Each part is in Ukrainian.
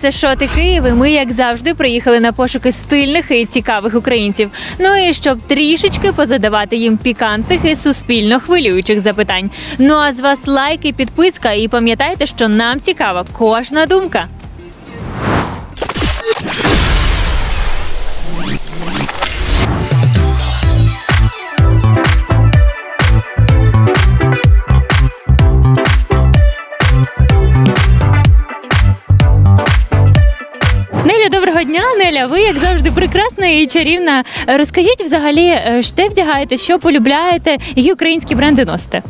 Це Шоти Київ. Ми, як завжди, приїхали на пошуки стильних і цікавих українців. Ну і щоб трішечки позадавати їм пікантних і суспільно хвилюючих запитань. Ну а з вас лайк і підписка. І пам'ятайте, що нам цікава кожна думка. Неля, доброго дня. Неля, ви як завжди прекрасна і чарівна. Е, Розкажіть взагалі, е, що вдягаєте, що полюбляєте, які українські бренди носите?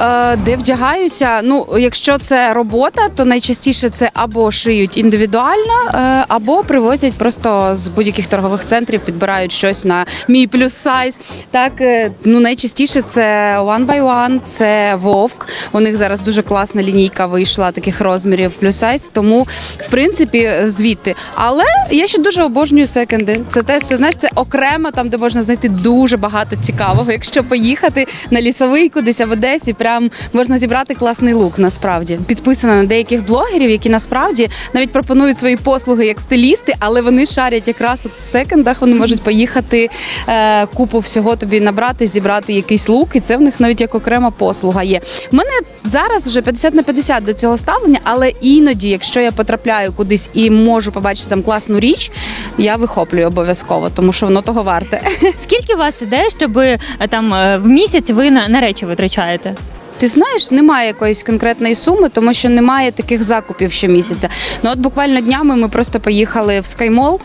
Е, де вдягаюся. Ну, якщо це робота, то найчастіше це або шиють індивідуально, е, або привозять просто з будь-яких торгових центрів, підбирають щось на мій плюс сайз. Так, е, ну найчастіше це One by One, це Вовк. У них зараз дуже класна лінійка вийшла таких розмірів плюс сайз. Тому, в принципі, звідти. Але я ще дуже обожнюю секенди. Це теж це знаєш, це окремо там, де можна знайти дуже багато цікавого. Якщо поїхати на лісовий кудись а в Одесі, прям можна зібрати класний лук. Насправді підписана на деяких блогерів, які насправді навіть пропонують свої послуги як стилісти, але вони шарять якраз от в секендах. Вони можуть поїхати е, купу всього тобі набрати, зібрати якийсь лук, і це в них навіть як окрема послуга є. У мене зараз вже 50 на 50 до цього ставлення, але іноді, якщо я потрапляю кудись і можу побачити там класну річ, я вихоплюю обов'язково, тому що воно того варте. Скільки у вас іде, щоб е, там е, в місяць ви на, на речі витрачаєте? Ти знаєш, немає якоїсь конкретної суми, тому що немає таких закупів щомісяця. Ну от буквально днями ми просто поїхали в Скаймол.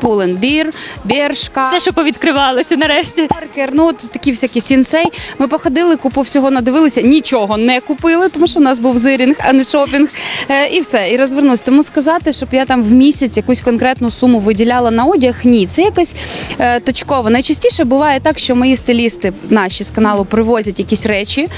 Пуленбір, Бершка, Те, що повідкривалося нарешті. Паркер, ну от такі всякі сінсей. Ми походили, купу всього надивилися, нічого не купили, тому що у нас був зирінг, а не шопінг. Е, і все, і розвернусь. Тому сказати, щоб я там в місяць якусь конкретну суму виділяла на одяг, ні, це якось е, точково. Найчастіше буває так, що мої стилісти наші з каналу привозять якісь речі е,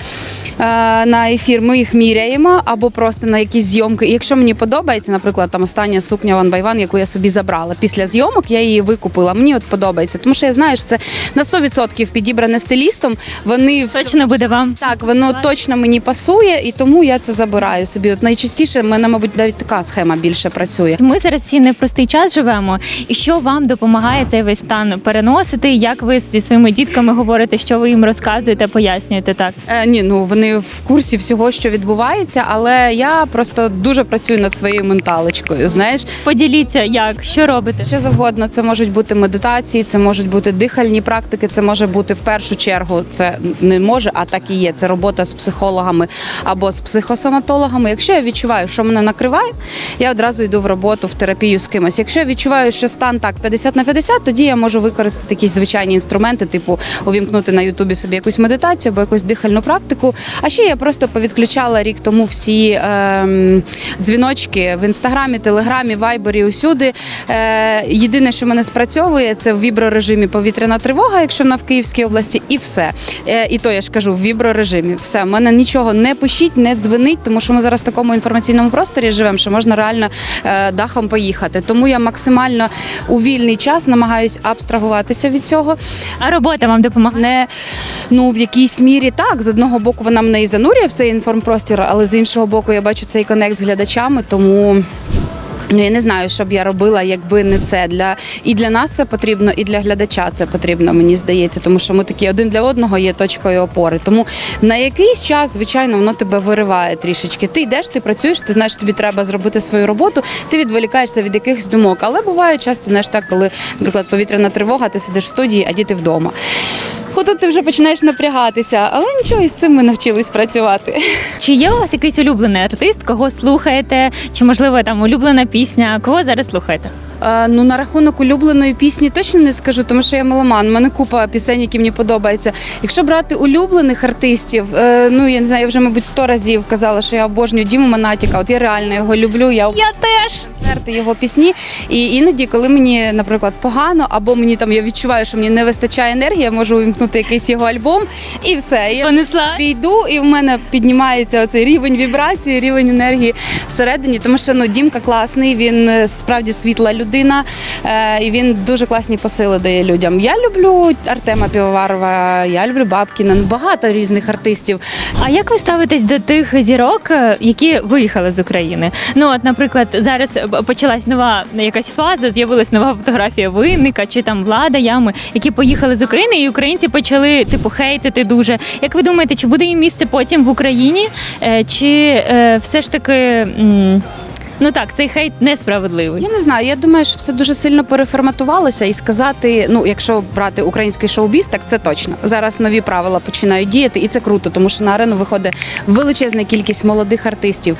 на ефір. Ми їх міряємо або просто на якісь зйомки. І якщо мені подобається, наприклад, там остання сукня One by One, яку я собі забрала після зйомок, я її викупила. Мені от подобається, тому що я знаю, що це на 100% підібране стилістом. Вони Точно буде вам. так, воно точно мені пасує, і тому я це забираю собі. От найчастіше в мене, мабуть, навіть така схема більше працює. Ми зараз всі непростий час живемо. І що вам допомагає цей весь стан переносити? Як ви зі своїми дітками говорите, що ви їм розказуєте, пояснюєте так? Е, ні, ну вони в курсі всього, що відбувається, але я просто дуже працюю над своєю менталочкою. Знаєш, Поділіться, як що робите? що завгодно, це можуть бути медитації, це можуть бути дихальні практики, це може бути в першу чергу. Це не може, а так і є. Це робота з психологами або з психосоматологами. Якщо я відчуваю, що мене накриває, я одразу йду в роботу в терапію з кимось. Якщо я відчуваю, що стан так 50 на 50, тоді я можу використати якісь звичайні інструменти, типу увімкнути на Ютубі собі якусь медитацію або якусь дихальну практику. А ще я просто повідключала рік тому всі ем, дзвіночки в інстаграмі, телеграмі, вайбері, усюди. Е, єдине, що мене спрацьовує, це в віброрежимі повітряна тривога, якщо вона в Київській області, і все. Е, і то я ж кажу, в віброрежимі. Все, в мене нічого не пишіть, не дзвонить, тому що ми зараз в такому інформаційному просторі живемо, що можна реально е, дахом поїхати. Тому я максимально у вільний час намагаюсь абстрагуватися від цього. А робота вам допомагає? Не ну в якійсь мірі так. З одного боку, вона мене і занурює в цей інформпростір, але з іншого боку, я бачу цей конект з глядачами, тому. Ну, я не знаю, що б я робила, якби не це. Для і для нас це потрібно, і для глядача це потрібно, мені здається, тому що ми такі один для одного є точкою опори. Тому на якийсь час, звичайно, воно тебе вириває трішечки. Ти йдеш, ти працюєш, ти знаєш, тобі треба зробити свою роботу, ти відволікаєшся від якихось думок. Але буває часто, знаєш, так, коли, наприклад, повітряна тривога, ти сидиш в студії, а діти вдома. Отут ти вже починаєш напрягатися, але нічого із цим ми навчились працювати. Чи є у вас якийсь улюблений артист, кого слухаєте? Чи можливо там улюблена пісня? Кого зараз слухаєте? Е, ну, на рахунок улюбленої пісні точно не скажу, тому що я меломан. У мене купа пісень, які мені подобаються. Якщо брати улюблених артистів, е, ну я не знаю, я вже, мабуть, сто разів казала, що я обожнюю Діму Монатіка. От я реально його люблю. Я Я теж. концерти його пісні. І іноді, коли мені, наприклад, погано, або мені там я відчуваю, що мені не вистачає енергії, я можу увімкнути якийсь його альбом, і все. Я Понесла. Йду, і в мене піднімається оцей рівень вібрації, рівень енергії всередині. Тому що ну Дімка класний, він е, справді світла людина. людина, е, і він дуже класні посили дає людям. Я люблю Артема Півоварова, я люблю Бабкіна, ну, багато різних артистів. А як ви ставитесь до тих зірок, е, які виїхали з України? Ну, от, наприклад, зараз е, почалась нова якась фаза, з'явилась нова фотографія винника чи там влада ями, які поїхали з України, і українці почали типу хейтити дуже. Як ви думаєте, чи буде їм місце потім в Україні? Е, Чи е, все ж таки. Ну так, цей хейт несправедливий. Я не знаю. Я думаю, що все дуже сильно переформатувалося і сказати, ну якщо брати український шоу-біз, так це точно. Зараз нові правила починають діяти, і це круто, тому що на арену виходить величезна кількість молодих артистів.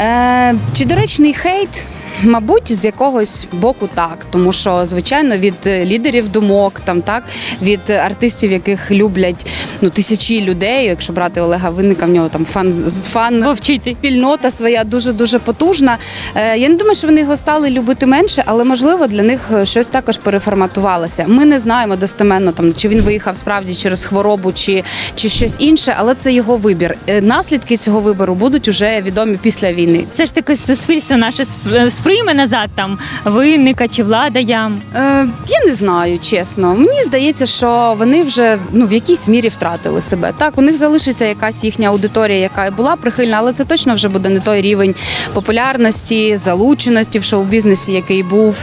Е, чи доречний хейт? Мабуть, з якогось боку так, тому що звичайно від е, лідерів думок, там так від артистів, яких люблять ну тисячі людей. Якщо брати Олега Винника, в нього там фан фан Вовчиці. спільнота своя дуже дуже потужна. Е, Я не думаю, що вони його стали любити менше, але можливо для них е, щось також переформатувалося. Ми не знаємо достеменно там, чи він виїхав справді через хворобу, чи, чи щось інше, але це його вибір. Е, Наслідки цього вибору будуть уже відомі після війни. Все ж таки суспільство наше сп- е, сприйме назад там винника чи влада ям. Е, я не знаю, чесно. Мені здається, що вони вже ну в якійсь мірі втратили себе. Так, у них залишиться якась їхня аудиторія, яка була прихильна, але це точно вже буде не той рівень популярності, залученості в шоу-бізнесі, який був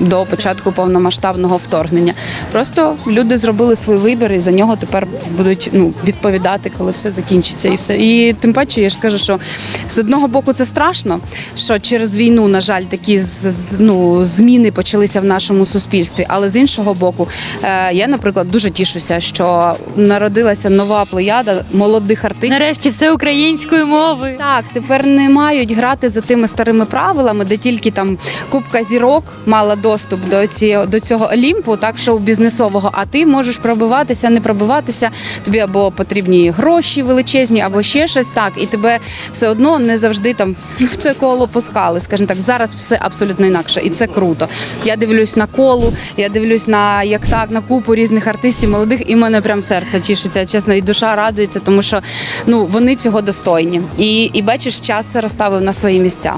до початку повномасштабного вторгнення. Просто люди зробили свій вибір і за нього тепер будуть ну відповідати, коли все закінчиться, і все. І тим паче, я ж кажу, що з одного боку це страшно, що через війну, на жаль, такі з- з- ну, зміни почалися в нашому суспільстві. Але з іншого боку, е, я, наприклад, дуже тішуся, що народилася нова плеяда молодих артистів. Нарешті все українською мовою. Так, тепер не мають грати за тими старими правилами, де тільки там кубка зірок мала доступ до цього, до цього олімпу, так шоу бізнесового. А ти можеш пробиватися, не пробиватися. Тобі або потрібні гроші величезні, або ще щось так, і тебе все одно не завжди там в це коло пускали. Скажімо так, зараз все абсолютно інакше, і це круто. Я дивлюсь на колу, я дивлюсь на як так, на купу різних артистів молодих, і в мене прям серце тішиться, чесно, і душа радується, тому що ну вони цього достойні. І, і бачиш, час розставив на свої місця.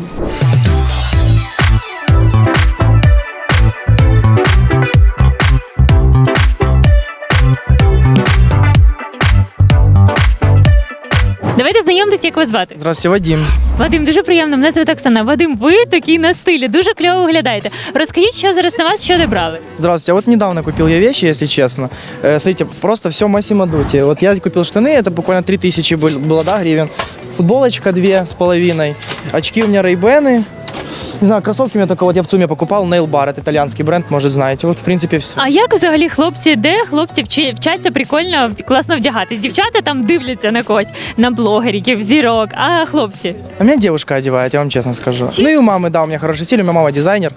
Давайте знайомтесь, як вас звати. Здравствуйте, Вадим. Вадим, дуже приємно. Мене звати Оксана. Вадим, ви такий на стилі, дуже кльово виглядаєте. Розкажіть, що зараз на вас, що де брали? Здравствуйте. А вот недавно купил я вещи, если честно. Э, смотрите, просто все Массимо Дути. Вот я купил штаны, это буквально 3000 был- было, да, гривен. Футболочка две с половиной. Очки у меня Рейбены. Не знаю, кроссовки у меня только вот я в ЦУМе покупал. Nail Bar, это итальянский бренд, может знаете. Вот, в принципе, все. А як взагалі хлопці, де хлопці вчи- вчаться прикольно, в- класно вдягатись? Дівчата там дивляться на когось, на блогерів, зірок, а хлопці. А меня девушка одевает, я вам честно скажу. Ну и у мамы, да, у меня хороший стиль, у меня мама дизайнер.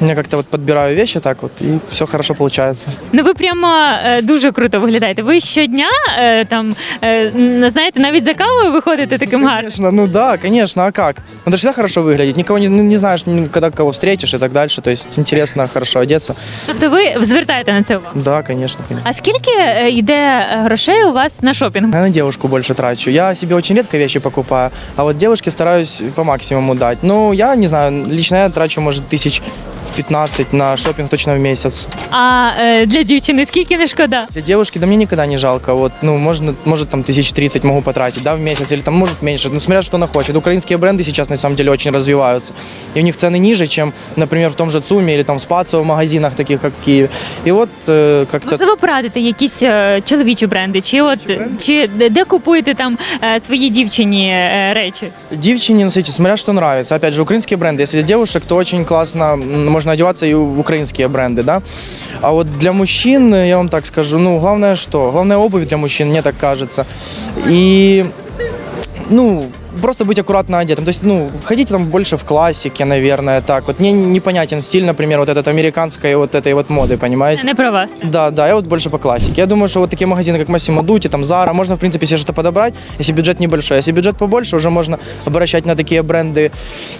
Я как-то вот подбираю вещи так вот, и все хорошо получается. Ну ви прямо е, дуже круто виглядаєте. Ви щодня е, там е, н- знаєте, навіть за кавою виходите таким гарним. Конечно, ну да, конечно, а как? Надо всегда хорошо выглядеть. Никого не, не знаешь, ну, когда кого встретишь и так дальше. То есть интересно хорошо одеться. Тобто ви звертаєте на це увагу. Да, конечно, конечно. А скільки е, йде грошей у вас на шопінг? Я на девушку больше трачу. Я себе очень редко вещи покупаю, а вот девушке стараюсь по максимуму дать. Ну, я не знаю, лично я трачу, может, тысяч 15 на шопинг точно в месяц. А е, для дівчини скільки не шкода? Для девушки, да мне никогда не жалко. Вот, ну, можно, может, там тысяч 30 могу потратить, да, в месяц, или там, может, меньше. Ну, смотря, что она хочет. Украинские бренды сейчас, на самом деле, очень развиваются. И у них цены ниже, чем, например, в том же ЦУМе или там в Спацио в магазинах, таких как в Киеве. И вот э, как-то... Можливо, порадити якісь е, чоловічі бренди, чи от чи де де купуєте там е, своїй дівчині е, речі? Девчине, ну, смотрите, смотря что нравится. Опять же, украинские бренды. Если для девушек, то очень классно м, можно одеваться и в украинские бренды, да. А вот для мужчин, я вам так скажу, ну, главное что? Главное обувь для мужчин, мне так кажется. И, ну, просто быть аккуратно одетым. То есть, ну, ходите там больше в классике, наверное, так. Вот мне непонятен стиль, например, вот этот американской вот этой вот моды, понимаете? Не про вас. Да, да, я вот больше по классике. Я думаю, что вот такие магазины, как Massimo Dutti, там Zara, можно, в принципе, себе что-то подобрать, если бюджет небольшой. Если бюджет побольше, уже можно обращать на такие бренды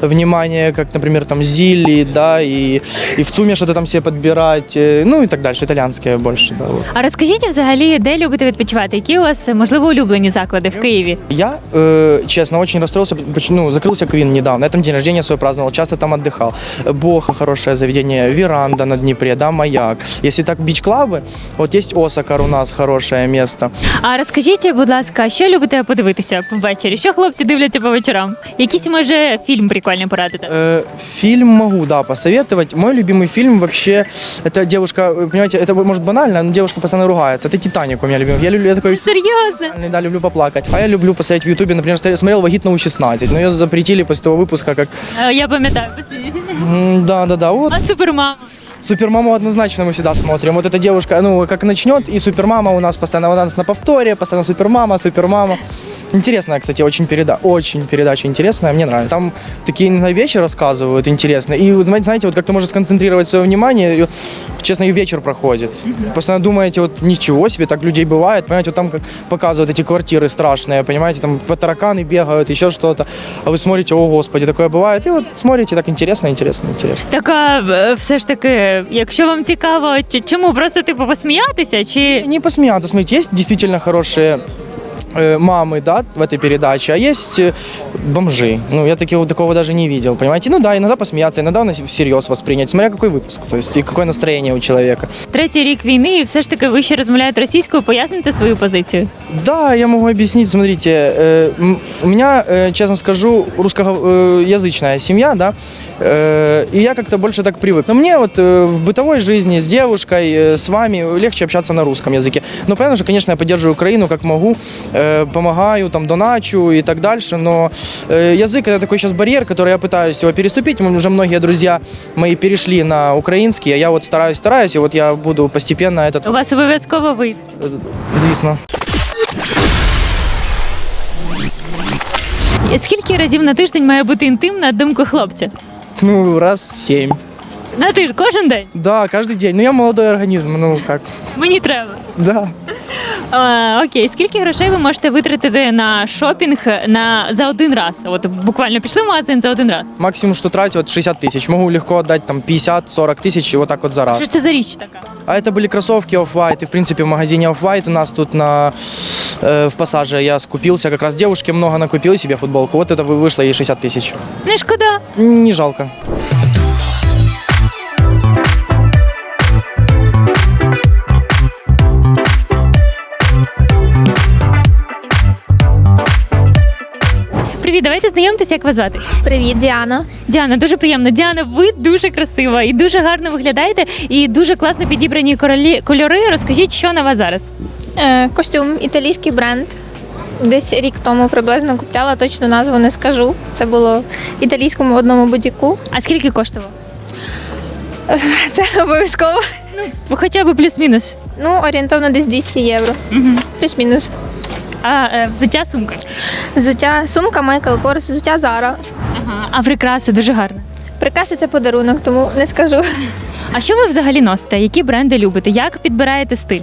внимание, как, например, там Zilli, да, и, и в ЦУМе что-то там себе подбирать, э, ну и так дальше, итальянские больше, да. Вот. А розкажіть взагалі, де любите відпочивати? Які у вас можливо улюблені заклади в Києві? Я, э, честно, очень очень расстроился, поч- ну, закрылся Квин недавно. Я там день рождения свой праздновал, часто там отдыхал. Боха хорошее заведение, веранда на Днепре, да, маяк. Если так бич-клабы, вот есть Осакар у нас хорошее место. А розкажіть, будь ласка, що любите подивитися ввечері? Що хлопці дивляться по вечорам? Якийсь може фільм прикольний порадити? Э, фильм могу, да, посоветовать. Мой любимый фильм вообще, это девушка, вы понимаете, это может банально, но девушка постоянно ругается. Это Титаник у меня любимый. Я люблю, я такой Серйозно? Да, люблю поплакать. А я люблю посмотреть в Ютубе, например, стар- смотрел «Вагитного 16», но ее запретили после того выпуска, как... Е, Я пам'ятаю. М, Да-да-да, вот А супермама? Супермаму однозначно мы всегда смотрим. Вот эта девушка, ну, как начнет, и Супермама у нас постоянно, у нас на повторе, постоянно Супермама, Супермама. Интересная, кстати, очень передача, очень передача интересная, мне нравится. Там такие иногда вещи рассказывают интересные. И, знаете, вот как-то можно сконцентрировать свое внимание, и, честно, и вечер проходит. Постоянно думаете, вот ничего себе, так людей бывает, понимаете, вот там как показывают эти квартиры страшные, понимаете, там тараканы бегают, еще что-то. А вы смотрите, о, господи, такое бывает. И вот смотрите, так интересно, интересно, интересно. Так а, е, все ж таки, якщо вам цікаво, чому просто типу посміятися, чи не посмеяться. Смотрите, есть действительно хорошие мамы, да, в этой передаче, а есть э, бомжи. Ну, я такого, такого даже не видел, понимаете? Ну да, иногда посмеяться, иногда на- всерьез воспринять, смотря какой выпуск, то есть и какое настроение у человека. третій рік війни, і все ж таки ви ще розмовляєте російською, поясните свою позицію? Да, я могу объяснить, смотрите, э, м- у меня, э, честно скажу, русскоязычная семья, да, э, и я как-то больше так привык. Но мне вот э, в бытовой жизни с девушкой, э, с вами легче общаться на русском языке. Но понятно же, конечно, я поддерживаю Украину как могу, э, помогаю, там, доначу и так дальше, но э, язык это такой сейчас барьер, который я пытаюсь его переступить. М, Уже многие друзья мои перешли на украинский, а я вот стараюсь, стараюсь, и вот я буду постепенно этот, У вас обов'язково вийде. э, звісно. Скільки разів на тиждень має бути інтим на думку хлопця? Ну, раз семь. На тиждень, кожен день? Да, каждый день. Ну, я молодой организм, ну как, Мені треба. да. А, окей, скільки грошей ви можете витратити на шопінг на за один раз? От буквально пішли в магазин за один раз. Максимум, что тратю, вот 60 тысяч. Могу легко отдать там 50-40 тысяч, и вот так вот за Що раз. ж це за річ така? А это были кроссовки Off-White, и, в принципе, в магазине Off-White у нас тут на, э, в пассаже я скупился, как раз девушке много накупил себе футболку. Вот это вы- вышло ей 60 тысяч. Не шкода. Не жалко. Привіт, як вас звати. Привіт, Діана. Діана, дуже приємно. Діана, ви дуже красива і дуже гарно виглядаєте, і дуже класно підібрані королі- кольори. Розкажіть, що на вас зараз? Е, костюм італійський бренд. Десь рік тому приблизно купляла, точно назву не скажу. Це було в італійському одному будіку. А скільки коштував? Це обов'язково. Ви Хоча б плюс-мінус. Ну, орієнтовно десь 200 євро. Угу. Плюс-мінус. А е, взуття сумка. Взуття, сумка Майкл Корс, взуття Зара. Ага. А прикраси дуже гарно. Прикраси це подарунок, тому не скажу. А що ви взагалі носите? Які бренди любите? Як підбираєте стиль?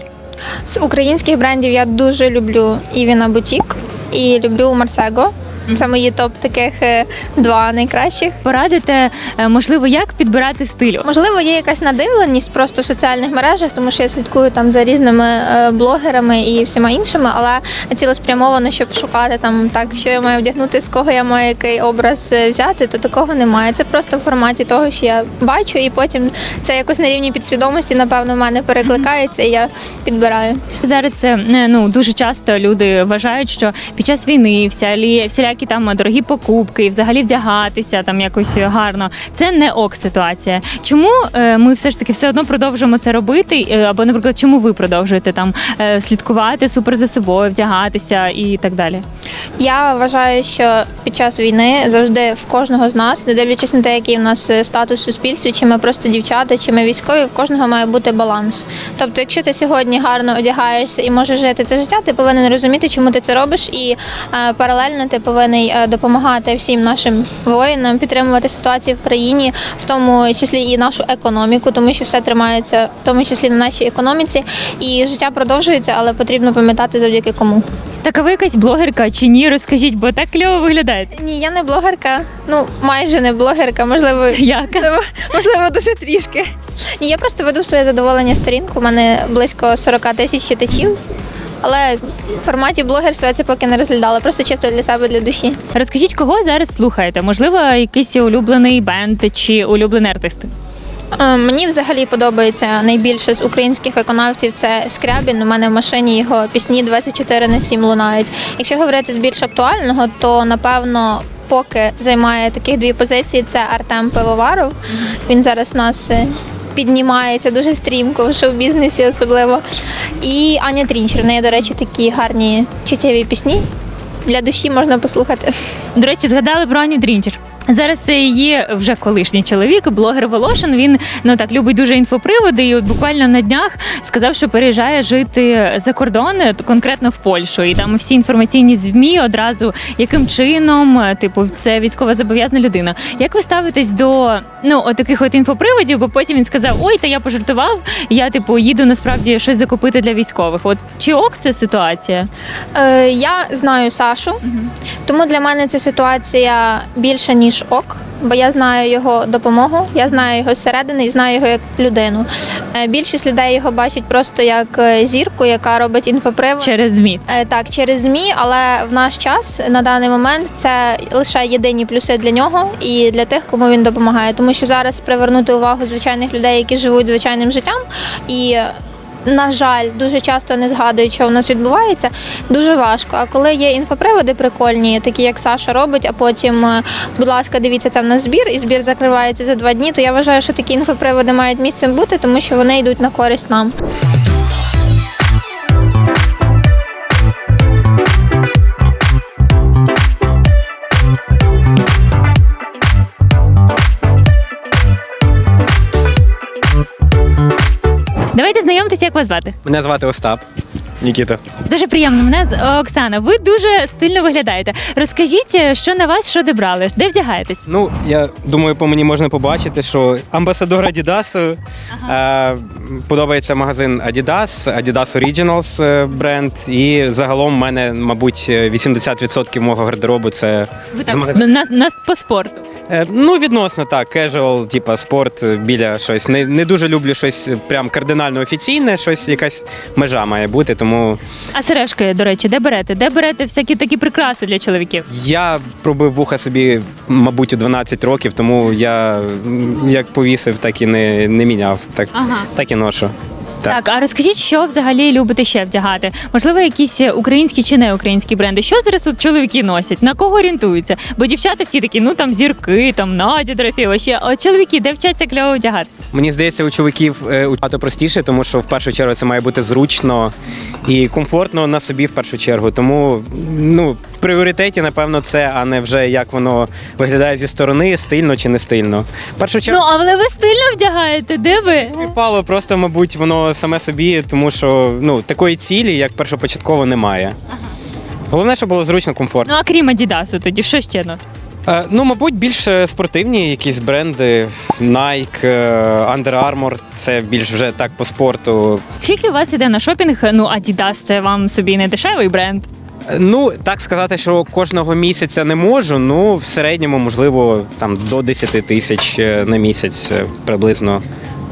З українських брендів я дуже люблю Івіна Бутік і люблю Марсего. Це мої топ таких е, два найкращих. Порадите, е, можливо, як підбирати стиль? Можливо, є якась надивленість просто в соціальних мережах, тому що я слідкую там за різними е, блогерами і всіма іншими, але цілеспрямовано, щоб шукати там так, що я маю вдягнути, з кого я маю який образ взяти, то такого немає. Це просто в форматі того, що я бачу, і потім це якось на рівні підсвідомості, напевно, в мене перекликається, і я підбираю. Зараз ну дуже часто люди вважають, що під час війни всялі, всілякі там дорогі покупки, і взагалі вдягатися там якось гарно. Це не ок ситуація. Чому е, ми все ж таки все одно продовжуємо це робити? Е, Або, наприклад, чому ви продовжуєте там е, слідкувати супер за собою, вдягатися і так далі? Я вважаю, що під час війни завжди в кожного з нас, не дивлячись на те, який в нас е, статус в суспільстві, чи ми просто дівчата, чи ми військові, в кожного має бути баланс. Тобто, якщо ти сьогодні гарно одягаєшся і можеш жити це життя, ти повинен розуміти, чому ти це робиш, і е, паралельно ти повинен е, допомагати всім нашим воїнам, підтримувати ситуацію в країні, в тому числі і нашу економіку, тому що все тримається, в тому числі на нашій економіці. І життя продовжується, але потрібно пам'ятати завдяки кому. Так, а ви якась блогерка чи ні? Розкажіть, бо так кльово виглядаєте. Ні, я не блогерка. Ну, майже не блогерка, можливо, Як? можливо, можливо, дуже трішки. Ні, я просто веду своє задоволення сторінку. У мене близько 40 тисяч читачів. Але в форматі блогерства я це поки не розглядала, просто чисто для себе, для душі. Розкажіть, кого зараз слухаєте? Можливо, якийсь улюблений бенд чи улюблений артист? Е, Мені взагалі подобається найбільше з українських виконавців це Скрябін. У мене в машині його пісні 24 на 7 лунають. Якщо говорити з більш актуального, то напевно. Поки займає таких дві позиції, це Артем Пивоваров. Він зараз нас е, піднімається дуже стрімко в шоу-бізнесі, особливо. І Аня Трінчер. В неї, до речі, такі гарні чуттєві пісні. Для душі можна послухати. До речі, згадали про Аню Дрінчер. Зараз це її вже колишній чоловік, блогер Волошин. Він ну так любить дуже інфоприводи. І от буквально на днях сказав, що переїжджає жити за кордон, е, конкретно в Польщу. І там всі інформаційні змі одразу яким чином, е, типу, це військова зобов'язана людина. Як ви ставитесь до ну от таких от інфоприводів? Бо потім він сказав: Ой, та я пожартував. Я типу їду насправді щось закупити для військових. От чи ок це ситуація? Е, я знаю Сашу, тому для мене ця ситуація більше ніж ок, бо я знаю його допомогу, я знаю його зсередини і знаю його як людину. Е, більшість людей його бачать просто як е, зірку, яка робить інфопривод. Через змі. Е, Так, через ЗМІ, але в наш час на даний момент це лише єдині плюси для нього і для тих, кому він допомагає. Тому що зараз привернути увагу звичайних людей, які живуть звичайним життям, і на жаль, дуже часто не згадують, що у нас відбувається, дуже важко. А коли є інфоприводи прикольні, такі як Саша робить, а потім, е, будь ласка, дивіться, там на збір, і збір закривається за два дні, то я вважаю, що такі інфоприводи мають місцем бути, тому що вони йдуть на користь нам. Давайте як вас звати. Мене звати Остап. Нікіта. Дуже приємно. Мене з е, Оксана. Ви дуже стильно виглядаєте. Розкажіть, е, що на вас, що де брали, де вдягаєтесь? Ну, я думаю, по мені можна побачити, що амбасадор Adidas. Е, подобається магазин Adidas, Adidas Originals е, бренд. І загалом в мене, мабуть, 80% мого гардеробу це Ви з так магазину. на, на по спорту. Е, ну, відносно так, casual, типа спорт е, біля щось. Не, не дуже люблю щось прям кардинально офіційне, щось якась межа має бути, тому А сережки, до речі, де берете? Де берете всякі такі прикраси для чоловіків? Я пробив вуха собі, мабуть, у 12 років, тому я м, як повісив, так і не, не міняв. Так, Ага. так і ношу. Так. Так, а розкажіть, що взагалі любите ще вдягати? Можливо, якісь українські чи не українські бренди? Що зараз от чоловіки носять? На кого орієнтуються? Бо дівчата всі такі, ну там зірки, там Надя Дорофєва, ще а чоловіки, де вчаться кльово вдягатися? Мені здається, у чоловіків е, багато простіше, тому що в першу чергу це має бути зручно і комфортно на собі в першу чергу. Тому ну, в пріоритеті, напевно, це, а не вже як воно виглядає зі сторони, стильно чи не стильно. В першу чергу. Ну, але ви стильно вдягаєте, де ви? Випало просто, мабуть, воно саме собі, тому що ну такої цілі, як першопочатково, немає. Головне, щоб було зручно, комфортно. Ну а крім Адідасу, тоді що ще носите? Е, Ну, мабуть, більш е, спортивні якісь бренди. Nike, е, Under Armour – це більш вже так по спорту. Скільки у вас іде на шопінг? Ну, Adidas це вам собі не дешевий бренд. Е, Ну, так сказати, що кожного місяця не можу. Ну, в середньому, можливо, там до 10 тисяч е, на місяць е, приблизно.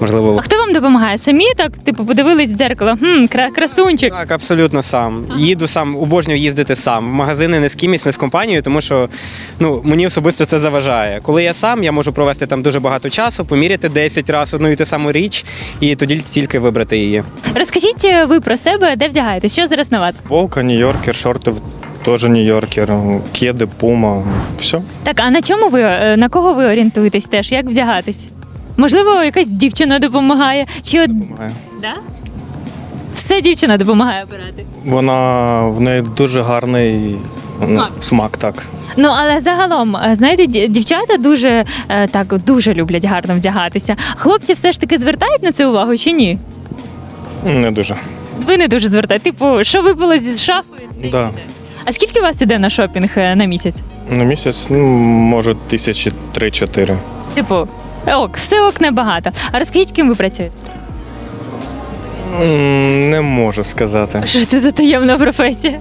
Можливо, А хто вам допомагає? Самі так, типу, подивились в дзеркало, хм, кра- красунчик. Так, абсолютно сам. Їду сам, обожнюю їздити сам. В магазини не з кимось, не з компанією, тому що ну, мені особисто це заважає. Коли я сам, я можу провести там дуже багато часу, поміряти 10 разів одну і ту саму річ, і тоді тільки вибрати її. Розкажіть е, ви про себе, де вдягаєтесь? Що зараз на вас? Волка, Нью-Йоркер, шорти теж Нью-Йоркер, кеди, пума. Все. Так, а на чому ви е, на кого ви орієнтуєтесь теж? Як вдягатись? Можливо, якась дівчина допомагає? Чи от да? все дівчина допомагає обирати? Вона в неї дуже гарний ну, Смак. смак так. Ну але загалом, е, знаєте, дівчата дуже е, так дуже люблять гарно вдягатися. Хлопці все ж таки звертають на це увагу чи ні? Не дуже. Ви не дуже звертаєте. Типу, що випало зі шафи? Да. А скільки у вас іде на шопінг е, на місяць? На місяць, ну, може, тисячі три-чотири. Типу, ок, все ок небагато. А розкажіть, ким ви працюєте? М, Не можу сказати. Що це за таємна професія?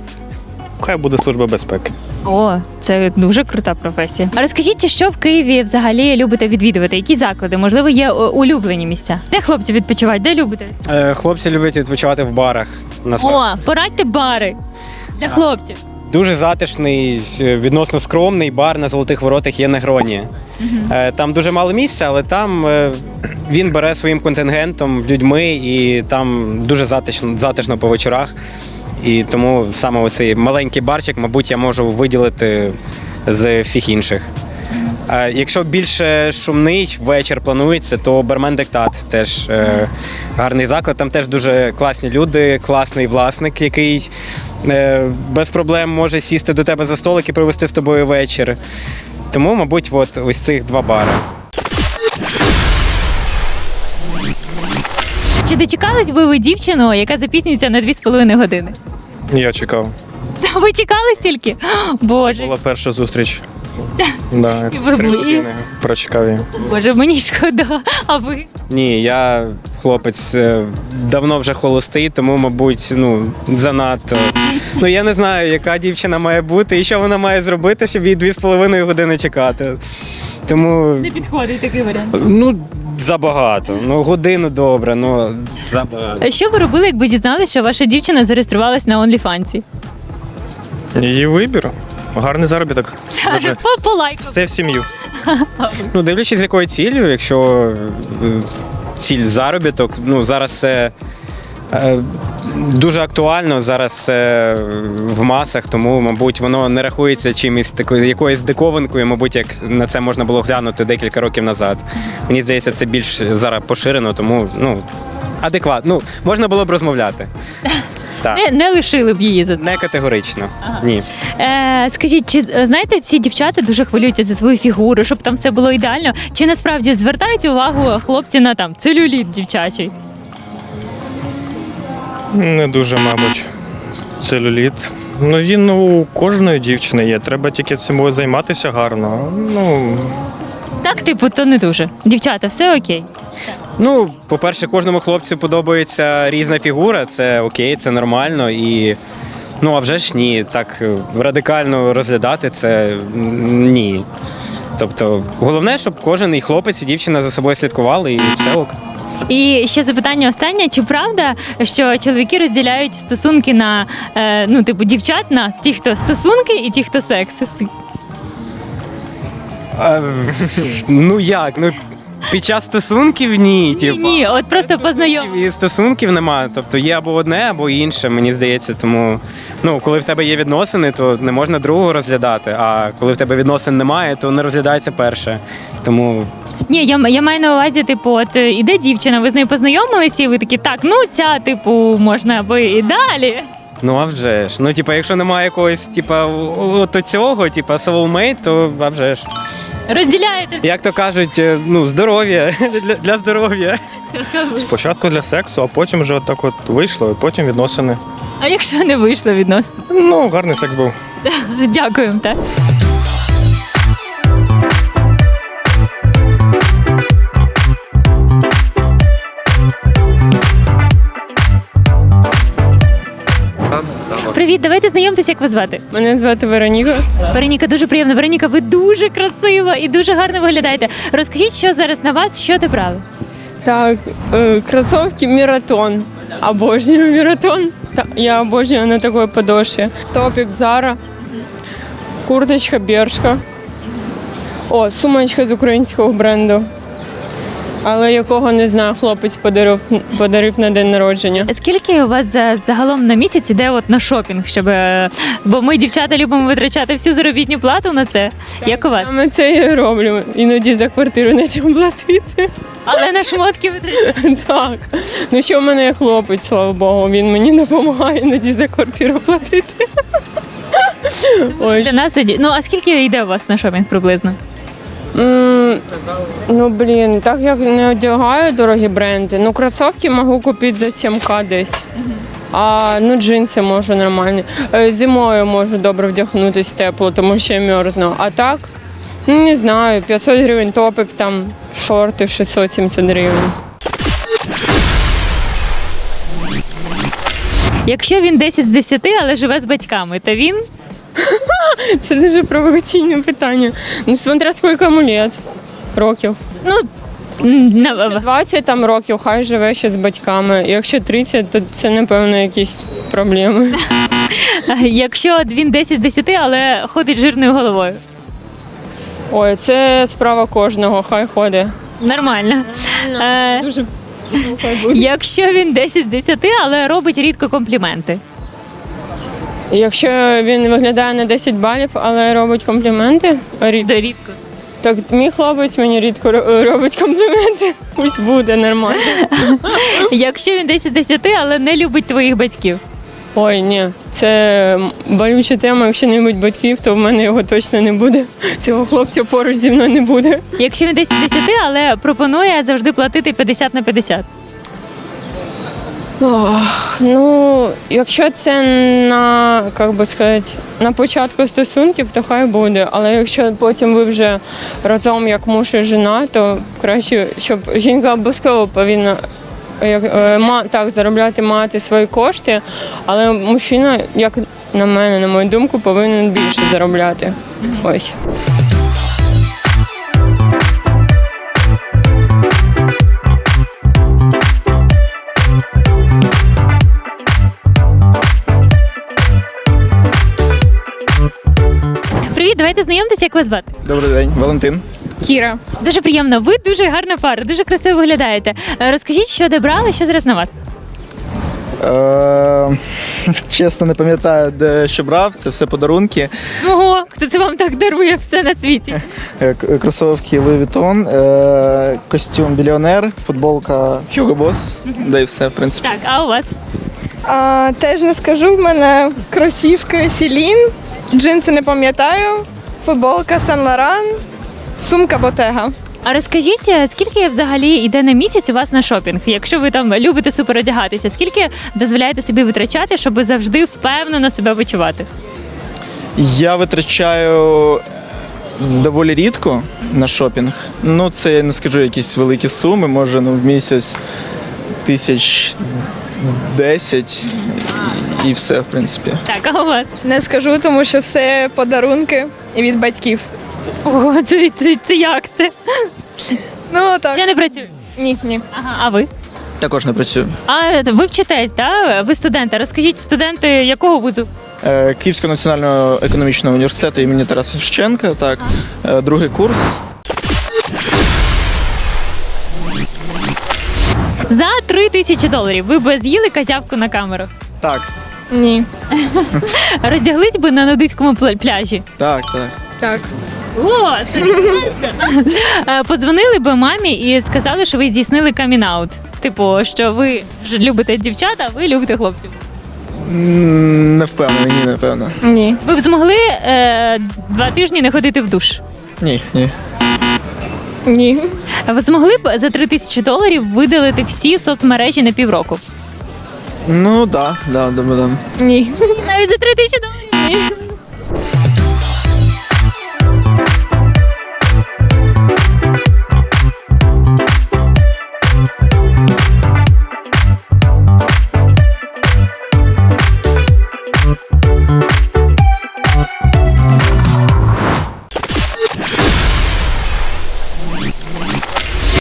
Хай буде служба безпеки. О, це дуже крута професія. А розкажіть, що в Києві взагалі любите відвідувати? Які заклади? Можливо, є о, улюблені місця? Де хлопці відпочивають? Де любите? Е, Хлопці люблять відпочивати в барах. Насправді. О, порадьте бари для хлопців. Дуже затишний, е, відносно скромний бар на золотих воротах є Негроні. Е, Там дуже мало місця, але там е, він бере своїм контингентом, людьми, і там дуже затишно, затишно по вечорах. І тому саме оцей маленький барчик, мабуть, я можу виділити з всіх інших. Е, Якщо більше шумний вечір планується, то Бермен Диктат теж гарний заклад. Там теж дуже класні люди, класний власник, який без проблем може сісти до тебе за столик і провести з тобою вечір. Тому, мабуть, от ось цих два бари. Чи дочекались би ви дівчину, яка запізнюється на 2,5 години? Я чекав. Та ви чекали стільки? Боже, Була перша зустріч. Да, І ви три були? години Прочекав її. боже, мені шкода. А ви? Ні, я хлопець е, давно вже холостий, тому, мабуть, ну занадто. Ну я не знаю, яка дівчина має бути і що вона має зробити, щоб їй дві з половиною години чекати. Тому Не підходить такий варіант. ну забагато. Ну годину добре, ну забагато. Що ви робили, якби дізналися, що ваша дівчина зареєструвалась на OnlyFans? Її вибір. Гарний заробіток. Дуже. По, по лайку. Все в сім'ю. Ну, дивлячись, з якою ціллю, якщо е, ціль заробіток, ну зараз це е, дуже актуально, зараз це в масах, тому, мабуть, воно не рахується чимось такою якоюсь диковинкою, мабуть, як на це можна було глянути декілька років назад. Мені здається, це більш зараз поширено, тому ну, адекватно. Ну, можна було б розмовляти. Так. Не, не лишили б її за це. Не категорично. Ні. Е, скажіть, чи е, знаєте, всі дівчата дуже хвилюються за свою фігуру, щоб там все було ідеально? Чи насправді звертають увагу хлопці на там целюліт дівчачий? Не дуже, мабуть. Целюліт. Ну він ну, у кожної дівчини є. Треба тільки цим займатися гарно. Ну, Так, типу, то не дуже. Дівчата, все окей. Ну, по-перше, кожному хлопцю подобається різна фігура, це окей, це нормально. І ну, а вже ж ні, так е, радикально розглядати це ні. Тобто, головне, щоб кожен і хлопець, і дівчина за собою слідкували, і все ок. І ще запитання останнє: чи правда, що чоловіки розділяють стосунки на е, ну, типу, дівчат на ті, хто стосунки, і ті, хто секс? А, ну як? Ну, під час стосунків ні. Ні, типу. ні, от просто познайомі. І стосунків немає. Тобто є або одне, або інше, мені здається. Тому ну, коли в тебе є відносини, то не можна другого розглядати. А коли в тебе відносин немає, то не розглядається перше. Тому Ні, я, я маю на увазі, типу, от е, іде дівчина, ви з нею познайомилися, і ви такі, так, ну ця, типу, можна би і далі. Ну а вже ж. Ну, типа, якщо немає якогось, типа, от цього, типа soulmate, то а вже ж. Розділяєте. Як то кажуть, е, ну, здоров'я для, для здоров'я. спочатку для сексу, а потім вже отак от вийшло, і потім відносини. А якщо не вийшло відносно? Ну, гарний секс був. Дякуємо, так. Привіт, давайте знайомтеся, як вас звати. Мене звати Вероніка. Вероніка, дуже приємно. Вероніка, ви дуже красива і дуже гарно виглядаєте. Розкажіть, що зараз на вас, що ти брали? Так, е, кросовки Міратон. Обожнюю Міратон. Та, я обожнюю на такой подошве. Топик Зара, курточка Бершка. О, сумочка з українського бренду. Але якого не знаю, хлопець подарив, подарив на день народження. Скільки у вас за- загалом на місяць іде от на шопінг, щоб е, бо ми, дівчата, любимо витрачати всю заробітну плату на це. Як у вас? Саме це я роблю. Іноді за квартиру не чим платити. Але на шмотки витрачати. Так. Ну що в мене є хлопець, слава Богу, він мені допомагає іноді за квартиру платити. Ой. Для нас іде- ну а скільки йде у вас на шопінг приблизно? Ну блін, так як не одягаю дорогі бренди. Ну, кросівки можу купити за 7к десь. А ну джинси можу нормальні. Е, Зимою можу добре вдягнутися тепло, тому що я мерзну. А так, ну не знаю, 500 гривень топик, там шорти 670 гривень. Якщо він 10 з 10, але живе з батьками, то він Це дуже провокаційне питання. Ну, смотря скільки йому лет. Років. Ну м, 20 там років, хай живе ще з батьками. Якщо 30, то це, напевно, якісь проблеми. якщо він 10 з 10, але ходить жирною головою. Ой, це справа кожного, хай ходить. Нормально. Е, Дуже якщо він 10 з 10, але робить рідко компліменти. Якщо він виглядає на 10 балів, але робить компліменти, рід- То рідко. так мій хлопець мені рідко робить компліменти. Пусть буде нормально. Якщо він 10 з 10, але не любить твоїх батьків. Ой, ні, це болюча тема. Якщо не любить батьків, то в мене його точно не буде. Цього хлопця поруч зі мною не буде. Якщо він 10 з 10, але пропонує завжди платити 50 на 50. Ну, якщо це на, як би сказати, на початку стосунків, то хай буде. Але якщо потім ви вже разом як муж і жена, то краще, щоб жінка обов'язково повинна як, е, так, заробляти мати свої кошти, але мужчина, як на мене, на мою думку, повинен більше заробляти. Ось. Давайте знайомтеся, як вас звати. Добрий день, Валентин. Кіра. Дуже приємно. Ви дуже гарна пара, дуже красиво виглядаєте. Е, Розкажіть, що де брали, що зараз на вас? Е, чесно, не пам'ятаю, де що брав. Це все подарунки. Ого, хто це вам так дарує все на світі? Е, Кросовки Louis Vuitton, е, костюм біліонер, футболка Hugo Boss, де і все, в принципі. Так, а у вас? А, теж не скажу, в мене кросівки Сілін, джинси не пам'ятаю, футболка Сан Лоран, сумка Ботега. А розкажіть, е, скільки взагалі йде на місяць у вас на шопінг? Якщо ви там любите супер одягатися, скільки дозволяєте собі витрачати, щоб завжди впевнено себе почувати? Я витрачаю доволі рідко на шопінг. Ну, це я не скажу якісь великі суми, може ну, в місяць тисяч десять і, і все, в принципі. Так, а у вас? Не скажу, тому що все подарунки від батьків. Ого, це, це, це як це? Ну так, Ще не працює. ні, ні. Ага, а ви? Також не працюю. А ви вчитесь, так? Ви студенти. Розкажіть, студенти якого вузу? Е, Київського національного економічного університету імені Тараса Шевченка, так, Е, другий курс. За три тисячі доларів ви б з'їли козявку на камеру. Так, Ні. Роздяглись би на нудиському пляжі. так, так. Так. О, це класно. Е, Подзвонили би мамі і сказали, що ви здійснили камінаут. Типу, що ви ж любите дівчат, а ви любите хлопців. М, Не впевнений, ні, напевно. Ні. Ви б змогли е, два тижні не ходити в душ. Ні, ні. Ні. Ви змогли б за три тисячі доларів видалити всі соцмережі на півроку. Ну, да, да, да, да. Ні. Навіть за три тисячі доларів. Ні.